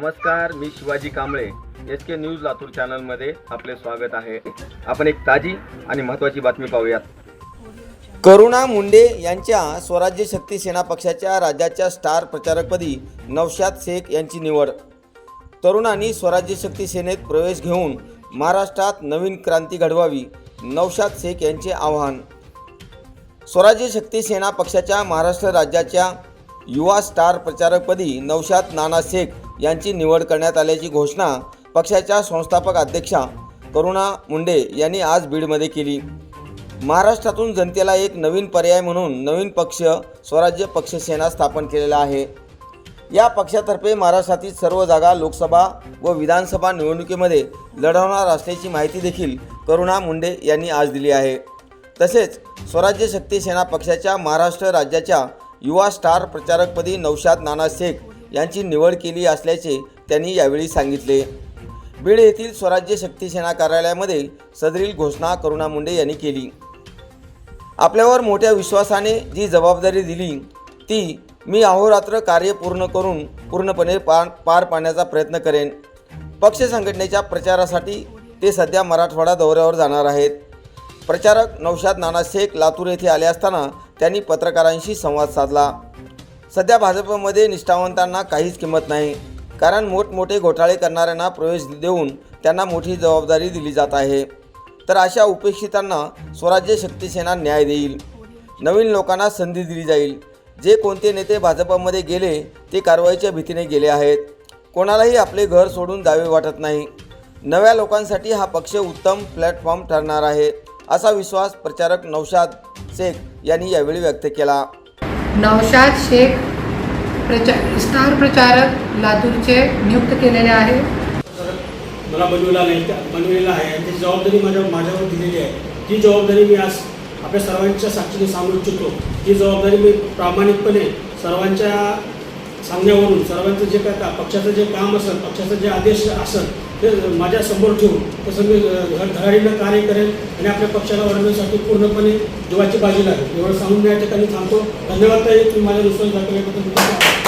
नमस्कार मी Shivaji Kamble. S K news Latur चॅनलमध्ये आपले स्वागत आहे. आपण एक ताजी आणि महत्त्वाची बातमी पाहूयात. करुणा मुंडे यांच्या स्वराज्य शक्ती सेना पक्षाच्या राज्याच्या स्टार प्रचारकपदी नवशाद शेख यांची निवड. तरुणांनी स्वराज्य शक्ती सेनेत प्रवेश घेऊन महाराष्ट्रात नवीन क्रांती घडवावी नौशाद शेख यांचे आवाहन. स्वराज्य शक्ती सेना पक्षाच्या महाराष्ट्र राज्याच्या युवा स्टार प्रचारकपदी नवशाद नाना शेख यांची निवड करण्यात आल्याची घोषणा पक्षाच्या संस्थापक अध्यक्षा करुणा मुंडे यांनी आज बीडमध्ये केली. महाराष्ट्रातून जनतेला एक नवीन पर्याय म्हणून नवीन पक्ष स्वराज्य पक्षसेना स्थापन केलेला आहे. या पक्षातर्फे महाराष्ट्रातील सर्व जागा लोकसभा व विधानसभा निवडणुकीमध्ये लढवणार असल्याची माहिती देखील करुणा मुंडे यांनी आज दिली आहे. तसेच स्वराज्य शक्ती सेना पक्षाच्या महाराष्ट्र राज्याच्या युवा स्टार प्रचारकपदी नौशाद नाना शेख यांची निवड केली असल्याचे त्यांनी यावेळी सांगितले. बीड येथील स्वराज्य शक्ती सेना कार्यालयामध्ये सदरील घोषणा करुणा मुंडे यांनी केली. आपल्यावर मोठ्या विश्वासाने जी जबाबदारी दिली ती मी अहोरात्र कार्य पूर्ण करून पूर्णपणे पार पार पाडण्याचा प्रयत्न करेन. पक्ष संघटनेच्या प्रचारासाठी ते सध्या मराठवाडा दौऱ्यावर जाणार आहेत. प्रचारक नौशाद नाना शेख लातूर येथे आले असताना त्यांनी पत्रकारांशी संवाद साधला. सध्या भाजपमध्ये निष्ठावंतांना काहीच किंमत नाही. कारण मोठमोठे घोटाळे करणाऱ्यांना प्रवेश देऊन त्यांना मोठी जबाबदारी दिली जात आहे. तर अशा उपेक्षितांना स्वराज्य शक्तिसेना न्याय देईल. नवीन लोकांना संधी दिली जाईल. जे कोणते नेते भाजपमध्ये गेले ते कारवाईच्या भीतीने गेले आहेत. कोणालाही आपले घर सोडून जावे वाटत नाही. नव्या लोकांसाठी हा पक्ष उत्तम प्लॅटफॉर्म ठरणार आहे असा विश्वास प्रचारक नौशाद शेख यांनी यावेळी व्यक्त केला. नौशाद शेख प्रचा स्टार प्रचारक लातूरचे नियुक्त केलेले आहे. मला बनविला नाही त्या बनविलेला आहे. आणि ती जबाबदारी माझ्या माझ्यावर दिलेली आहे. ती जबाबदारी मी आज आपल्या सर्वांच्या साक्षीने सांगू इच्छितो. ती जबाबदारी मी प्रामाणिकपणे सर्वांच्या सांगण्यावरून सर्वांचं जे काय पक्षाचं जे काम असेल पक्षाचं जे आदेश असेल ते माझ्यासमोर ठेवून तसं मी धडाडीनं कार्य करेल आणि आपल्या पक्षाला वाढवण्यासाठी पूर्णपणे जीवाची बाजी लागेल. एवढं सांगून मी या ठिकाणी थांबतो. धन्यवाद ताई तुम्ही माझ्या दुसऱ्या दाखवल्याबद्दल